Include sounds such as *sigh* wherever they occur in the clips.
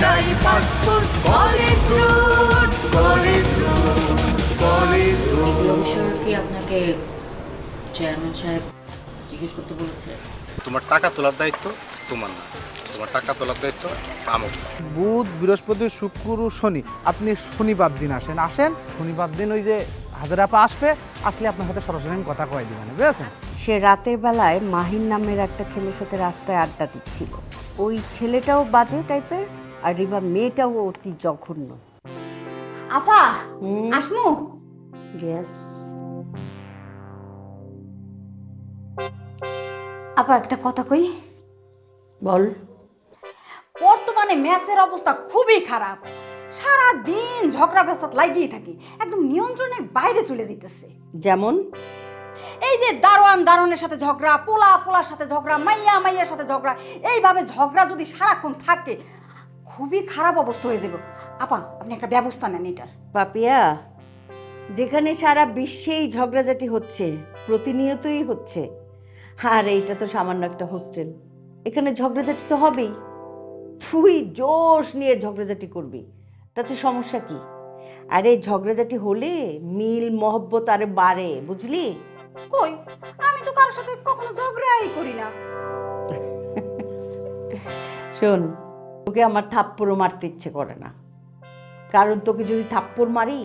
একটাই passport college road college road college এগুলো বিষয়ে কি আপনাকে চেয়ারম্যান সাহেব জিজ্ঞেস করতে বলেছে? তোমার টাকা তোলার দায়িত্ব তোমার না। তোমার টাকা তোলার দায়িত্ব আমার। বুধ বৃহস্পতি শুক্র শনি। আপনি শনিবার দিন আসেন। আসেন শনিবার দিন ওই যে হাজার আপা আসবে আসলে আপনার সাথে সরাসরি আমি কথা কয়ে দিবেন বুঝেছেন? সে রাতের বেলায় মাহিন নামের একটা ছেলের সাথে রাস্তায় আড্ডা দিচ্ছিল। ওই ছেলেটাও বাজে টাইপের আর রিবা মেয়েটাও অতি জঘন্য। আপা? আসমু? Yes. আপা একটা কথা কই? বল। বর্তমানে ম্যাচের অবস্থা খুবই খারাপ। সারা দিন ঝগড়া ফ্যাসাদ লাগিয়ে থাকে একদম নিয়ন্ত্রণের বাইরে চলে যেতেছে যেমন? এই যে দারোয়ান দারোয়ানের সাথে ঝগড়া পোলা পোলার সাথে ঝগড়া মাইয়া মাইয়ার সাথে ঝগড়া এইভাবে ঝগড়া যদি সারাক্ষণ থাকে খুবই খারাপ অবস্থা হয়ে যাবে। আপা আপনি একটা ব্যবস্থা নেন এটার। পাপিয়া যেখানে সারা বিশ্বেই ঝগড়াঝাটি হচ্ছে প্রতিনিয়তই হচ্ছে আর এইটা তো সামান্য একটা হোস্টেল। এখানে ঝগড়াঝাটি তো হবেই। তুই জোশ নিয়ে ঝগড়াঝাটি করবি তাতে সমস্যা কি? আরে ঝগড়াঝাটি হলে মিল মহব্বত আরে বাড়ে বুঝলি? কই? আমি তো কারোর সাথে কখনো ঝগড়াই করি না। শোন তোকে আমার থাপ্পড়ও মারতে ইচ্ছে করে না। কারণ তোকে যদি থাপ্পড় মারি,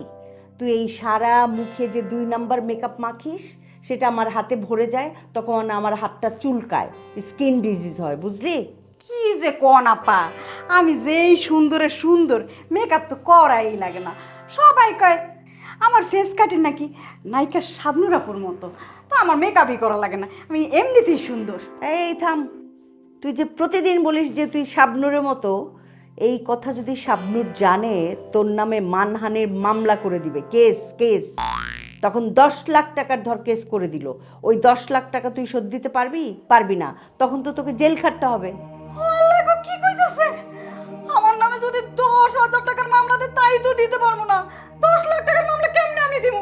তুই এই সারা মুখে যে দুই নাম্বার মেকআপ মাখিস, সেটা আমার হাতে ভরে যায়, তখন আমার হাতটা চুলকায় স্কিন ডিজিজ হয়, বুঝলি? কি যে কন আপা! আমি যেই সুন্দরে সুন্দর মেকআপ তো করাই লাগে না। সবাই কয়, আমার ফেস কাটের নাকি নায়িকা শাবনুরাপুর মতো। তা আমার মেকআপই করা লাগে না। আমি এমনিতেই সুন্দর। এই থাম তুই যে প্রতিদিন বলিস যে তুই শাবনুরের মতো, এই কথা যদি শাবনুর জানে, তোর নামে মানহানির মামলা করে দিবে, কেস কেস। তখন দশ লাখ টাকার ধর কেস করে দিল। ওই দশ লাখ টাকা তুই শোধ দিতে পারবি? পারবি না। তখন তো তোকে জেল খাটতে হবে। কি কইতাছে আমার নামে যদি দশ হাজার টাকার মামলা দেয়, তাই তো দিতে পারব না। দশ লাখ টাকার মামলা কেমনে আমি দিব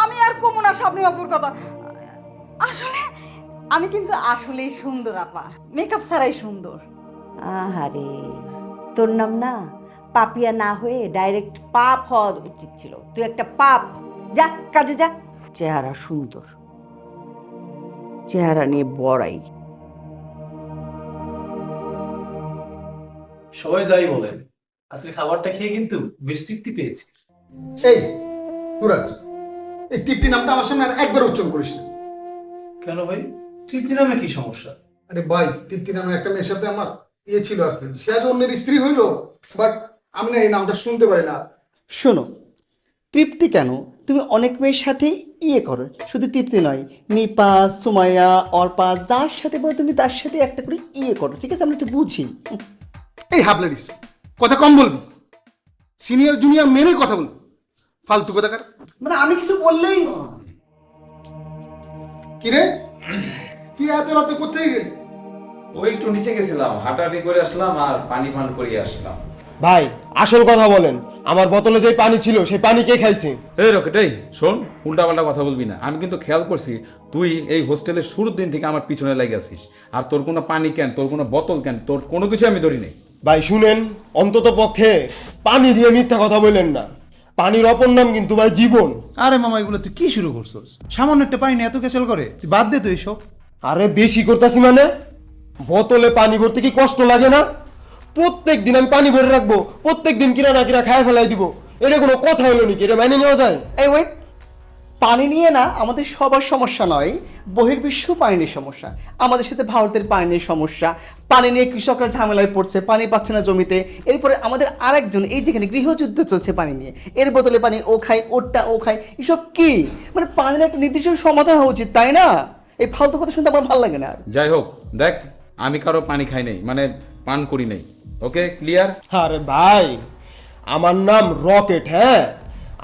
আমি আর কমু না শাবনুরাপুর কথা। আসলে আমি কিন্তু আসলেই সুন্দর আপা। মেকআপ ছাড়াই সুন্দর। আহারে তোর নাম না পাপিয়া না হয়ে ডাইরেক্ট পাপ হওয়া উচিত ছিল। তুই একটা পাপ। যা কাজে যা। চেহারা সুন্দর। চেহারা নিয়ে বড়াই। সবাই যাই বলে। আজকে খাবারটা খেয়ে কিন্তু বেশ তৃপ্তি পেয়েছি। এই তুরাজ এই টিপটি নামটা আমার সামনে আর একবার উচ্চারণ করিস না। কেন ভাই? তৃপ্তি নামে কি সমস্যা? আরে ভাই তৃপ্তি নামে একটা মেয়ের সাথে আমার ইয়ে ছিল আর কি। সে আজ অন্যের স্ত্রী হইল বাট আমি না এই নামটা শুনতে পারি না। শোনো তৃপ্তি কেন? তুমি অনেক মেয়ের সাথেই ইয়ে করো শুধু তৃপ্তি নয় নিপা সুমাইয়া অর্পা যার সাথে বলো তুমি তার সাথে একটা করে ইয়ে করো ঠিক আছে? আমরা একটু বুঝি। এই হাবলারিস কথা কম বলবি। সিনিয়র জুনিয়র মেনে কথা বলবি। ফালতু কথাকার মানে আমি কিছু বললেই কিরে তুই এত রাতে কোথায় গেলি? ওই একটু নিচে গেছিলাম হাঁটাহাঁটি করে আসলাম আর পানি পান করে আসলাম। ভাই আসল কথা বলেন আমার বোতলে যে পানি ছিল সেই পানি কে খাইছে? এই রকেট এই শোন উল্টাপাল্টা কথা বলবি না। আমি কিন্তু খেয়াল করছি তুই এই হোস্টেলের শুরুর দিন থেকে আমার পিছনে লেগে আছিস। আর তোর কোনো পানি কেন তোর কোনো বোতল কেন তোর কোনো কিছু আমি ধরি নাই। ভাই শুনেন অন্তত পক্ষে পানি দিয়ে মিথ্যা কথা বললেন না। পানির অপর নাম কিন্তু ভাই জীবন। আরে মামা এগুলো তুই কি শুরু করছস? সামান্য একটা পানি নিয়ে এত কেচাল করে তুই বাদ দে তো এইসব আরে বেশি করতেছি মানে? বোতলে পানি ভরতে কি কষ্ট লাগে না? প্রত্যেক দিন আমি পানি ভরে রাখব প্রত্যেক দিন কিনা না কিনা খায় ফেলাই দিব। এটা কোনো কথা হলো নাকি? এটা মেনে নেওয়া যায়? এই ওয়েট পানি নিয়ে না আমাদের সবার সমস্যা নয়, বহির্বিশ্ব পানির সমস্যা। আমাদের সাথে ভারতের পানির সমস্যা, পানি নিয়ে কৃষকরা ঝামেলায় পড়ছে, পানি পাচ্ছে না জমিতে। এরপরে আমাদের আরেকজন, এই যেখানে গৃহযুদ্ধ চলছে পানি নিয়ে, এর বদলে পানি ও খায়, ওরটা ও খায়, এসব কি? মানে পানির একটা নির্দিষ্ট সমাধান হওয়া উচিত, তাই না? এই ফালতু কথা শুনতে আমার ভালো লাগে না আর। যাই হোক দেখ আমি কারও পানি খাই নাই মানে পান করি নাই। ওকে ক্লিয়ার আরে ভাই আমার নাম রকেট হ্যাঁ?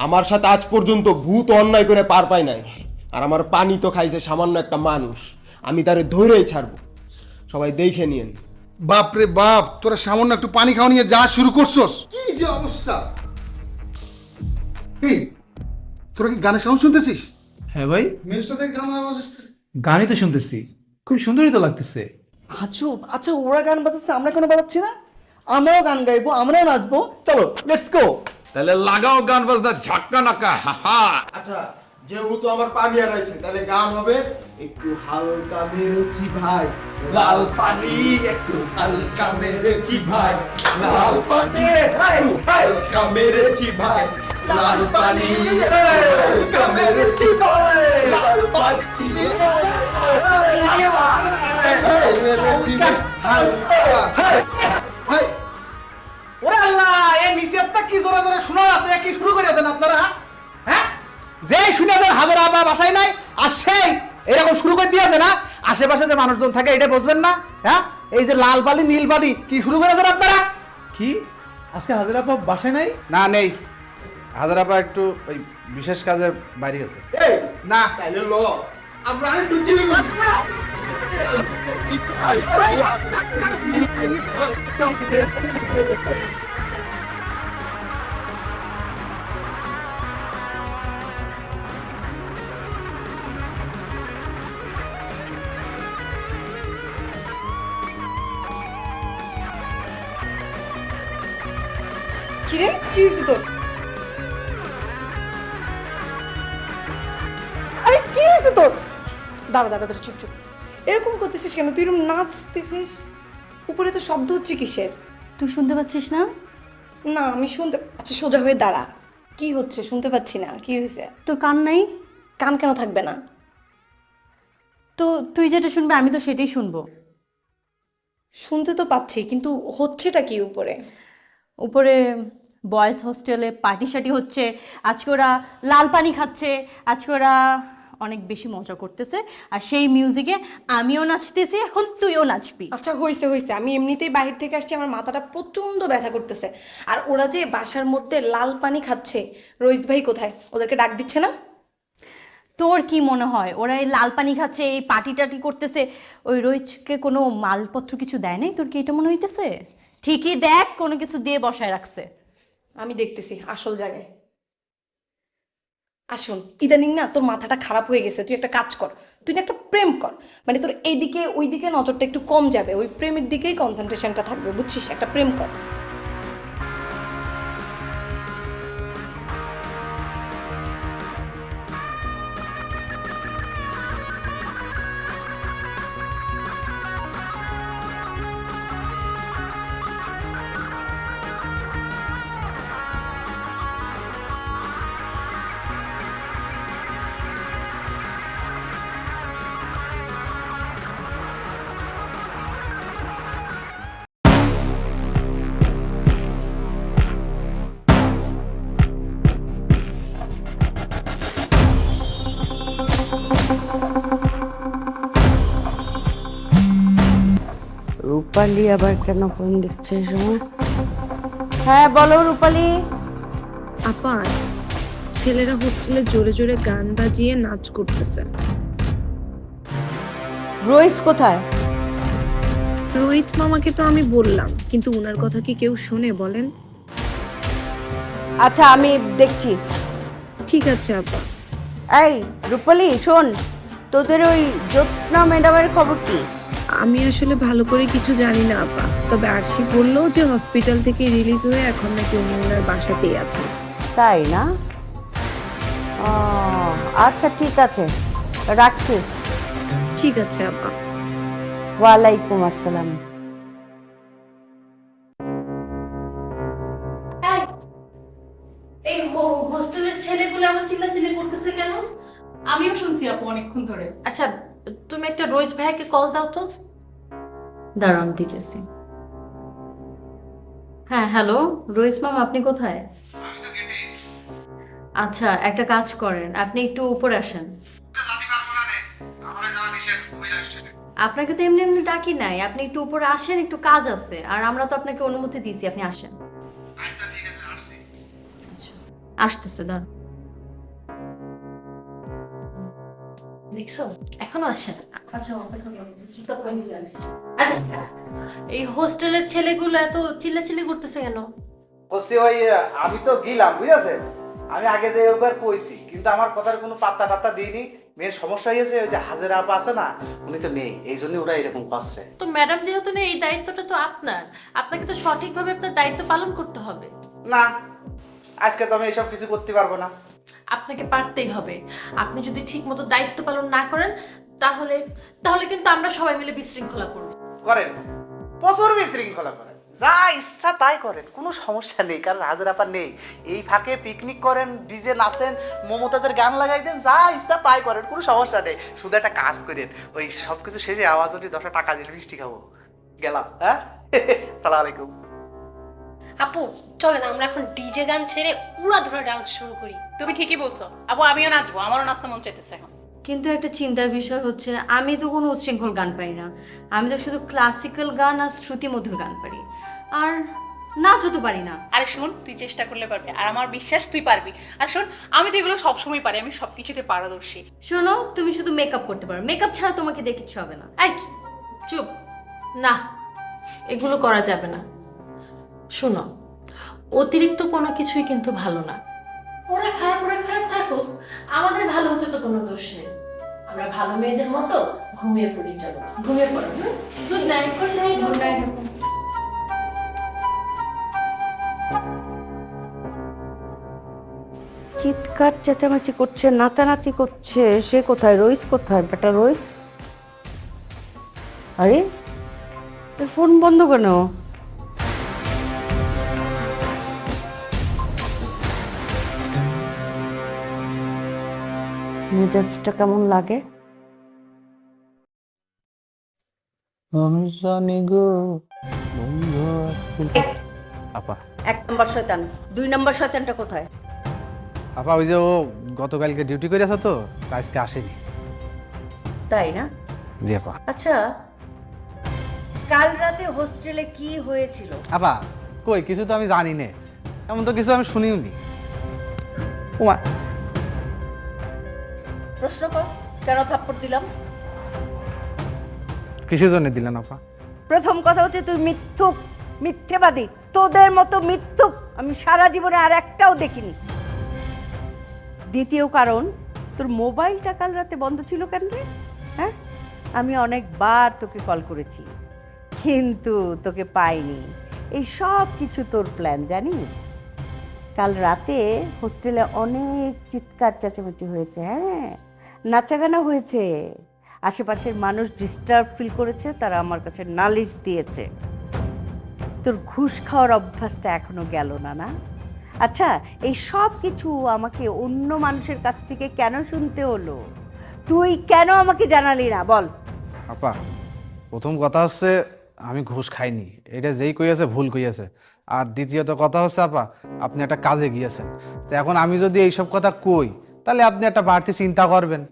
আমার সাথে আজ পর্যন্ত ভূত অন্যায় করে পার পাই নাই। আর আমার পানি তো খাইছে সামান্য একটা মানুষ। আমি তারে ধরেই ছাড়বো। সবাই দেখে নিয়েন। বাপ রে বাপ তোরা সামান্য একটু পানি খাওয়া নিয়ে যা শুরু করছস। কি যে অবস্থা? এই তোরা কি গানের সাউন্ড শুনতেছিস? হ্যাঁ ভাই। মেজটা দেখ গান আওয়াজ আসছে গানই তো শুনতেছি। খুব সুন্দরই তো লাগতেছে। আজব। আচ্ছা ওরা গান বাজাচ্ছে আমরা কেন বাজাচ্ছি না? আমরাও গান গাইবো আমরাও নাচবো। চলো লেটস গো তাহলে লাগাও গান বাজনা ঝাক্কা নাকা হা হা। আচ্ছা যেহেতু আমার পানি হারাইছে তাহলে গান হবে একটু হালকা মেরেছি ভাই। লাল পানি একটু হালকা মেরেছি ভাই। লাল পানি একটু হালকা মেরেছি ভাই। লাল পানি হালকা মেরেছি ভাই লাল পানি মেরেছি ভাই হালকা ভাই ওরে আল্লাহ এ নিচেরটা কি জোরে জোরে শোনা আছে কি শুরু করেছেন আপনারা? হ্যাঁ? যে শুনে হাজার আবা বাসায় নাই আর সেই এরকম শুরু করে দিয়েছে না আশেপাশে যে মানুষজন থাকে এটা বুঝবেন না হ্যাঁ? এই যে লাল বালি নীল কি শুরু করেছেন আপনারা? কি? আজকে হাজার আপা বাসায় নাই? না নেই। হাজার আপা একটু ওই বিশেষ কাজে বাইরে গেছে। এই না তাইলে ল। আমরা আরেকটু চিনি। কিরে কি হয়েছে তোর? দাঁড়া দাঁড়া দাঁড়া চুপ চুপ। এরকম করতেছিস কেন? তুই এরকম নাচতেছিস? উপরে তো শব্দ হচ্ছে কিসের? তুই শুনতে পাচ্ছিস না? না আমি শুনতে আচ্ছা সোজা হয়ে দাঁড়া। কি হচ্ছে? শুনতে পাচ্ছি না। কি হয়েছে? তোর কান নাই? কান কেন থাকবে না? তো তুই যেটা শুনবি আমি তো সেটাই শুনব। শুনতে তো পাচ্ছি কিন্তু হচ্ছেটা কি উপরে? উপরে বয়েজ হোস্টেলে পার্টি শার্টি হচ্ছে আজকে ওরা লাল পানি খাচ্ছে আজকে ওরা অনেক বেশি মজা করতেছে। আর সেই মিউজিকে আমিও নাচতেছি এখন তুইও নাচবি। আচ্ছা হয়েছে হয়েছে আমি এমনিতেই বাহির থেকে আসছি আমার মাথাটা প্রচণ্ড ব্যথা করতেছে। আর ওরা যে বাসার মধ্যে লাল পানি খাচ্ছে রইস ভাই কোথায়? ওদেরকে ডাক দিচ্ছে না? তোর কি মনে হয়? ওরা এই লাল পানি খাচ্ছে এই পার্টি টাটি করতেছে। ওই রোহিতকে কোনো মালপত্র কিছু দেয় নাই? তোর কি এটা মনে হইতেছে? ঠিকই দেখ কোনো কিছু দিয়ে বসায় রাখছে। আমি দেখতেছি আসল জায়গায়। আসুন, ইদানিং না তোর মাথাটা খারাপ হয়ে গেছে, তুই একটা কাজ কর, তুই একটা প্রেম কর। মানে তোর এইদিকে ওইদিকে নজরটা একটু কম যাবে, ওই প্রেমের দিকেই কনসেন্ট্রেশনটা থাকবে, বুঝছিস? একটা প্রেম কর। রূপালি আবার কেন ফোন দিচ্ছে সময় হ্যাঁ বলো রূপালি। আপা ছেলেরা হোস্টেলে জোরে জোরে গান বাজিয়ে নাচ করতেছে। রইস কোথায়? রোহিত মামাকে তো আমি বললাম কিন্তু উনার কথা কি কেউ শোনে বলেন? আচ্ছা আমি দেখছি। ঠিক আছে আপা। এই রূপালি শোন তোদের ওই জ্যোৎস্না ম্যাডামের খবর কি? আমি আসলে ভালো করে কিছু জানি না আপা। তবে আরশি বলল যে হসপিটাল থেকে রিলিজ হয়ে এখন নাকি উনি ওনার বাসাতেই আছে। তাই না? ও আচ্ছা ঠিক আছে। রাখছি। ঠিক আছে আপা। ওয়ালাইকুম আসসালাম। এই হোস্টেলের ছেলেগুলো চিল্লাচিল্লি করতেছে কেন? আমিও শুনছি আপু অনেকক্ষণ ধরে। আচ্ছা তুমি একটা রোজ ভাইকে কল দাও তো। আমি দিতেছি। হ্যাঁ হ্যালো রোহিস মাম আপনি কোথায়? আচ্ছা একটা কাজ করেন আপনি একটু উপরে আসেন। আপনাকে তো এমনি এমনি ডাকি নাই আপনি একটু উপরে আসেন একটু কাজ আছে আর আমরা তো আপনাকে অনুমতি দিয়েছি আপনি আসেন। আচ্ছা আসছি। আসতেছে দাঁড় দেখছ? এখনও আসে না। আচ্ছা আসছে। আচ্ছা এই হোস্টেলের ছেলেগুলো এত চিল্লাচিল্লি করতেছে কেন? কষি ভাই আমি তো গেলাম বুঝেছে? আমি আগে যে ওকে কইছি কিন্তু আমার কথার কোনো পাত্তা টাত্তা দিইনি। মেয়ের সমস্যা হয়েছে ওই যে হাজার আপা আছে না উনি তো নেই এই জন্য ওরা এরকম করছে। তো ম্যাডাম যেহেতু নেই এই দায়িত্বটা তো আপনার। আপনাকে তো সঠিকভাবে আপনার দায়িত্ব পালন করতে হবে। না আজকে তো আমি এইসব কিছু করতে পারব না। আপনাকে পারতেই হবে। আপনি যদি ঠিক মতো দায়িত্ব পালন না করেন, তাহলে তাহলে কিন্তু আমরা সবাই মিলে বিশৃঙ্খলা করব। করেন। প্রচুর বিশৃঙ্খলা করেন। যা ইচ্ছা তাই করেন, কোনো সমস্যা নেই, কারণ হাজার আপা নেই। এই ফাঁকে পিকনিক করেন ডিজে নাচেন, মমতাজের গান লাগাই দেন, যা ইচ্ছা তাই করেন, কোনো সমস্যা নেই। শুধু একটা কাজ করেন, ওই সব কিছু শেষে আওয়াজ দশটা টাকা দিলে মিষ্টি খাব। গেলাম হ্যাঁ? *laughs* সালাম আলাইকুম। আপু চলেন আমরা এখন ডিজে গান ছেড়ে উড়া ধরে ডান্স শুরু করি। তুমি ঠিকই বলছো। আপু আমিও নাচবো আমারও নাচতে মন চাইতেছে এখন। কিন্তু একটা চিন্তার বিষয় হচ্ছে আমি তো কোনো উচ্ছৃঙ্খল গান পারি না। আমি তো শুধু ক্লাসিক্যাল গান আর শ্রুতিমধুর গান পারি। আর নাচও তো পারি না। আরে শোন তুই চেষ্টা করলে পারবি আর আমার বিশ্বাস তুই পারবি। আর শোন আমি তো এগুলো সবসময় পারি আমি সবকিছুতে পারদর্শী। শোনো তুমি শুধু মেকআপ করতে পারো। মেকআপ ছাড়া তোমাকে দেখে কিচ্ছু হবে না। এই চুপ। না এগুলো করা যাবে না। শোনো অতিরিক্ত কোনো কিছুই কিন্তু ভালো না। ওরা খারাপ ওরা খারাপ থাকুক আমাদের ভালো হতে তো কোনো দোষ নেই। আমরা ভালো মেয়েদের মতো ঘুমিয়ে পড়ি চলো। ঘুমিয়ে পড়ো good night good night good night চিৎকার চেঁচামেচি করছে নাচানাচি করছে সে কোথায় রইস কোথায় বেটা রইস? আরে তোর ফোন বন্ধ কেন? মেজাজটা কেমন লাগে? আমি জানি গো আপা। এক নম্বর শয়তান দুই নম্বর শয়তানটা কোথায়? আপা ওই যে ও গতকালকে ডিউটি করে আছে তো তাই আজকে আসেনি। তাই না? জি আপা। আচ্ছা কাল রাতে হোস্টেলে কি হয়েছিল? আপা কই কিছু তো আমি জানি না। এমন তো কিছু আমি শুনিও নি ওমা প্রশ্ন কর কেন থাপ্পড় দিলাম? কিসের জন্য দিলেন আপা? প্রথম কথা হচ্ছে তুই মিথ্যুক মিথ্যেবাদী। তোদের মতো মিথ্যুক আমি সারা জীবনে আর একটাও দেখিনি। দ্বিতীয় কারণ তোর মোবাইলটা কাল রাতে বন্ধ ছিল কেন রে? হ্যাঁ? আমি অনেকবার তোকে কল করেছি কিন্তু তোকে পাইনি। এই সব কিছু তোর প্ল্যান জানিস? কাল রাতে হোস্টেলে অনেক চিৎকার চেঁচামেচি হয়েছে হ্যাঁ? নাচাগানা হয়েছে। আশেপাশের মানুষ ডিস্টার্ব ফিল করেছে, তারা আমার কাছে নালিশ দিয়েছে। তোর ঘুষ খাওয়ার অভ্যাসটা এখনও গেল না না? আচ্ছা এই সব কিছু আমাকে অন্য মানুষের কাছ থেকে কেন শুনতে হলো? তুই কেন আমাকে জানালি না? বল। আপা, প্রথম কথা হচ্ছে আমি ঘুষ খাইনি। এটা যেই কইয়াছে ভুল কইয়াছে। আর দ্বিতীয়ত কথা হচ্ছে, আপা, আপনি একটা কাজে গিয়েছেন। তো এখন আমি যদি এইসব কথা কই তাহলে আপনি একটা বাড়তি চিন্তা করবেন।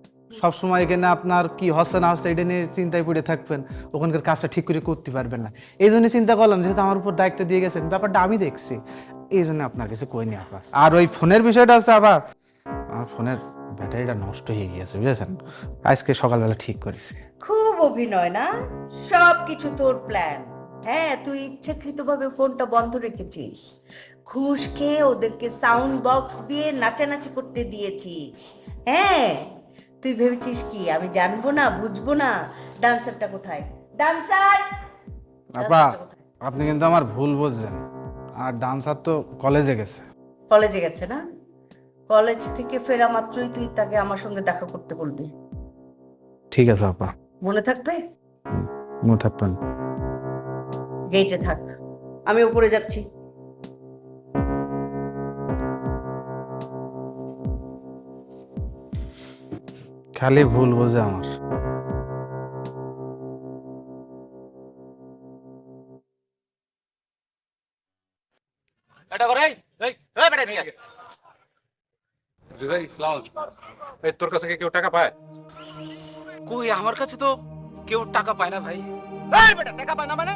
সব সময় এখানে আপনার কি হচ্ছে না হচ্ছে এটা নিয়ে চিন্তায় পড়ে থাকবেন। ওখানকার কাজটা ঠিক করে করতে পারবেন না। এই জন্য চিন্তা করলাম, যেহেতু আমার উপর দায়িত্ব দিয়ে গেছেন, ব্যাপারটা আমি দেখছি। এই জন্য আপনার কিছু কইনি আপা আর ওই ফোনের বিষয়টা আছে আবার, আমার ফোনের ব্যাটারিটা নষ্ট হয়ে গিয়েছে, বুঝেছেন? আজকে সকালবেলা ঠিক করেছি। খুব অভিনয় না? সব কিছু তোর প্ল্যান হ্যাঁ তুই ইচ্ছাকৃতভাবে ফোনটা বন্ধ রেখেছিস। ঘুষ খেয়ে ওদেরকে সাউন্ড বক্স দিয়ে নাচানাচি করতে দিয়েছিস। হ্যাঁ তুই ভেবেছিস কি আমি জানব না বুঝব না ডান্সারটা কোথায়? ডান্সার! আপা আপনি কিন্তু আমার ভুল বুঝছেন। আর ডান্সার তো কলেজে গেছে। কলেজে গেছে না? কলেজ থেকে ফেরা মাত্রই তুই তাকে আমার সঙ্গে দেখা করতে বলবি। ঠিক আছে আপা। মনে থাকবে? মুথাপ্পান গেটে থাক। আমি উপরে যাচ্ছি। খালি ভুল বোঝে আমার। এটা করে এই এই এই বেটা নিয়ে ভাই ইসলাম এই তোর কাছে কি কেউ টাকা পায়? কই আমার কাছে তো কেউ টাকা পায় না ভাই। এই বেটা টাকা পায় না মানে?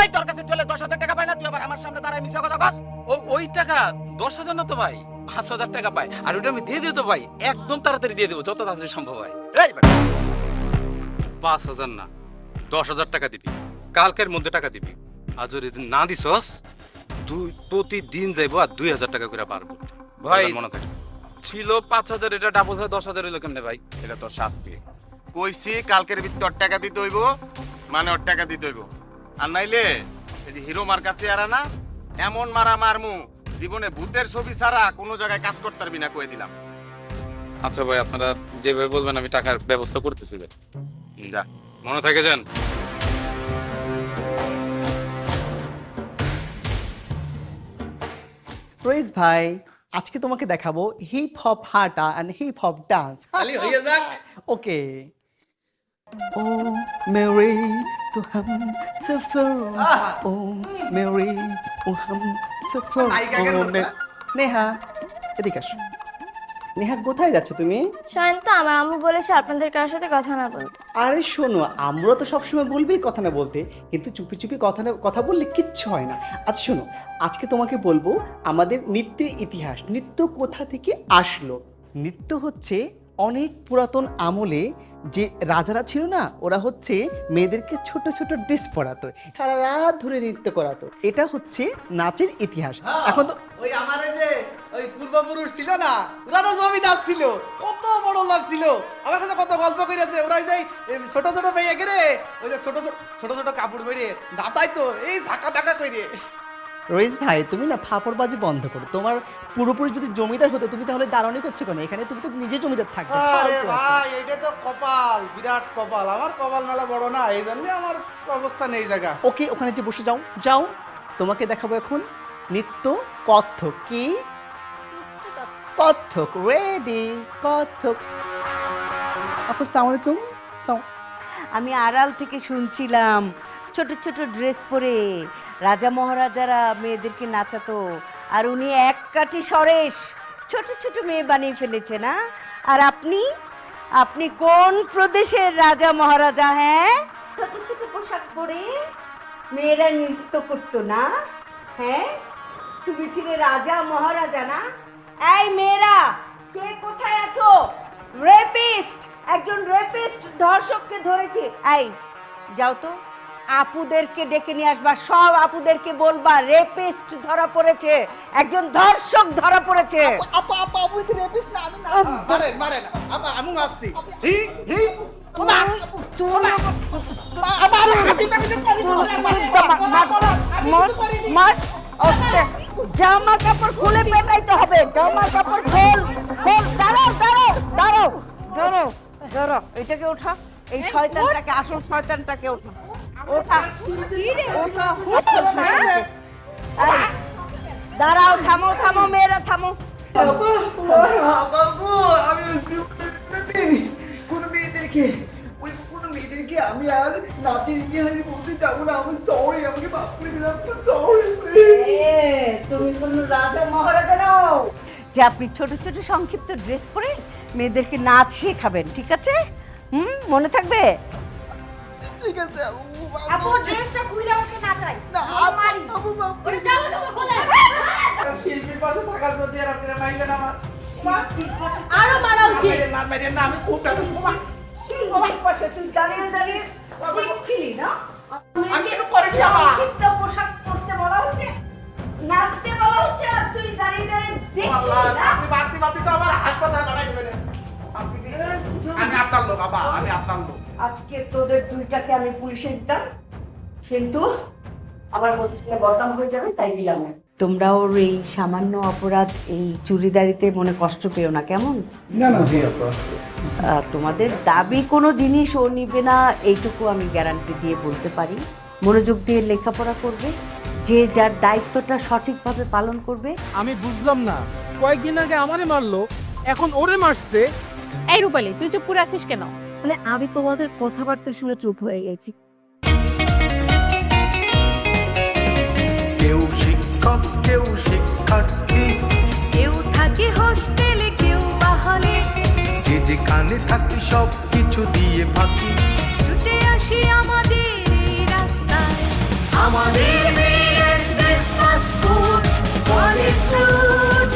এই তোর কাছে চলে দশ হাজার টাকা পায় না তুই আবার আমার সামনে দাঁড়ায় মিশা কথা কস? ও ওই টাকা দশ হাজার না তো ভাই? পাঁচ হাজার টাকা পাই। আর ওটা আমি দিয়ে দিতে ভাই। একদম তাড়াতাড়ি দিয়ে দেবো যত তাড়াতাড়ি সম্ভব হয়। এই পাঁচ হাজার না দশ হাজার টাকা দিবি। কালকের মধ্যে টাকা দিবি। আর যদি না দিছস দুই প্রতিদিন যাইবো আর দুই হাজার টাকা করে পারব ভাই মনে থাকে। ছিল পাঁচ হাজার এটা ডাবল হয়ে দশ হাজার হইল কেমনে ভাই? এটা তোর শাস্তি। কইছি কালকের ভিতর টাকা দিতে হইব মানে ওর টাকা দিতে হইব। আর নাইলে এই যে হিরো মার কাছে আর না এমন মারা মারমু জীবনে ভূতের ছবি ছাড়া কোনো জায়গায় কাজ করতে পারবি না কয়ে দিলাম। আচ্ছা ভাই আপনারা যেভাবে বলবেন আমি টাকার ব্যবস্থা করতেছি ভাই। যা মনে থাকে যান। রইস ভাই আজকে তোমাকে দেখাবো হিপ হপ হাটা অ্যান্ড হিপ হপ ডান্স খালি হয়ে যাক। *laughs* ओके ओ मेरे तो हम सफर ओ मेरे ओ हम सफर নায়িকাদের ও মতো, মে- নেহা এদিকে আসো নেহা কোথায় যাচ্ছ তুমি শোনেন তো আমার আম্মু বলেছে আপনাদের কারোর সাথে কথা না বলতে আরে শোনো আমরা তো সবসময় বলবেই কথা না বলতে কিন্তু চুপি চুপি কথা না কথা বললে কিচ্ছু হয় না আচ্ছা শোনো আজকে তোমাকে বলবো আমাদের নৃত্যের ইতিহাস নৃত্য কোথা থেকে আসলো নৃত্য হচ্ছে অনেক পুরাতন আমলে যে রাজারা ছিল না ওরা হচ্ছে মেয়েদেরকে ছোট ছোট ড্রেস পরাতো সারা রাত ধরে নৃত্য করাতো। এটা হচ্ছে নাচের ইতিহাস। এখন তো ওই আমার যে ওই পূর্বপুরুষ ছিল না ওরা তো জমিদার ছিল কত বড় লোক ছিল। আমার কাছে কত গল্প করেছে ওরা ওই যে ছোট ছোট মেয়ে গেরে ওই যে ছোট ছোট ছোট ছোট কাপড় বেরিয়ে নাচাইতো এই ধাক্কা ঢাকা করে রইস ভাই তুমি না ফাপড়বাজি বন্ধ করো। তোমার পুরোপুরি যদি জমিদার হতো তুমি তাহলে দাঁড়ানি করছ কেন? এখানে তুমি তো নিজে জমিদার থাকবে। আরে ভাই এটা তো কপাল বিরাট কপাল। আমার কপাল মেলা বড় না এই জন্য আমার অবস্থা নেই জায়গা। ওকে ওখানে যে বসে যাও। যাও তোমাকে দেখাবো এখন নিত্য কত্থক। কি? কত্থক। রেডি কত্থক। আপু সালাম আলাইকুম। সালাম আমি আড়াল থেকে শুনছিলাম। ছোট ছোট ড্রেস পরে রাজা মহারাজারা মেয়েদেরকে নাচাতো। আর উনি এক কাঠি সরেশ ছোট ছোট মেয়ে বানিয়ে ফেলেছে না? আর আপনি? আপনি কোন প্রদেশের রাজা মহারাজা হ্যাঁ? ছোট ছোট পোশাক পরে মেয়েরা নৃত্য করতো না? হ্যাঁ? তুমি ছিলে রাজা মহারাজা না? এই মেয়েরা, কে কোথায় আছো? রেপিস্ট একজন রেপিস্ট ধর্ষককে ধরেছি। এই, যাও তো। আপুদেরকে ডেকে নিয়ে আসবা সব আপুদেরকে বলবা রেপিস্ট ধরা পড়েছে একজন ধর্ষক ধরা পড়েছে আপা আপা আপু তো রেপিস না আমি না মারেন মারেন আবা আমি আসছি হি হি জামা কাপড় খুলে পেটাইতে হবে জামা কাপড় খোল খোল দাঁড়াও দাঁড়াও দাঁড়াও দাঁড়াও দাঁড়াও এটাকে ওঠা এই শয়তানটাকে আসল শয়তানটাকে ওঠা দাঁড়াও, থামো থামো, মেয়েরা, থামো। মেয়েদেরকে যে আপনি ছোট ছোট সংক্ষিপ্ত ড্রেস পরে মেয়েদেরকে নাচ শেখাবেন, ঠিক আছে? হুম, মনে থাকবে? ঠিক আছে আপু ড্রেসটা খুলে নাচাই না মারি। আপু ওরে খোলে শিল্পীর পাশে যদি আর আপনি মাইলেন আমার। আরও মারা উচিত। না মাইলেন না আমি খুব ব্যথা পাশে তুই দাঁড়িয়ে দাঁড়িয়ে দেখছিলি না? আমি একটু করেছি আমার সংক্ষিপ্ত পোশাক পরতে বলা হচ্ছে নাচতে বলা হচ্ছে আর তুই দাঁড়িয়ে দাঁড়িয়ে দেখছিলি না? আপনি বাড়তি বাড়তি তো আমার হাসপাতালে পাঠাই দেবেন। আপনি আমি আপনার লোক বাবা আমি আপনার লোক। আজকে তোদের দুইটাকে আমি পুলিশে দিতাম কিন্তু আমার হোস্টেলে বদনাম হয়ে যাবে তাই দিলাম না। তোমরা ওর এই সামান্য অপরাধ এই চুরিদারিতে মনে কষ্ট পেও না কেমন? না না জি আপা আহ, তোমাদের দাবি কোনো জিনিস ও নিবে না এইটুকু আমি গ্যারান্টি দিয়ে বলতে পারি। মনোযোগ দিয়ে লেখাপড়া করবে যে যার দায়িত্বটা সঠিকভাবে পালন করবে। আমি বুঝলাম না কয়েকদিন আগে আমারে মারলো এখন ওরে মারছে। এই রূপালি তুই চুপ করে আছিস কেন? মানে আমি তোমাদের কথাবার্তা শুনে চুপ হয়ে গেছি। কেউ শিক্ষক কেউ শিক্ষার্থী। কেউ থাকে হোস্টেলে কেউ বা হলে যে যেখানে থাকি সব কিছু দিয়ে ফাঁকি ছুটে আসি আমাদের এই রাস্তায়। আমাদের ক্রিসমাস কোড কলেজ রোড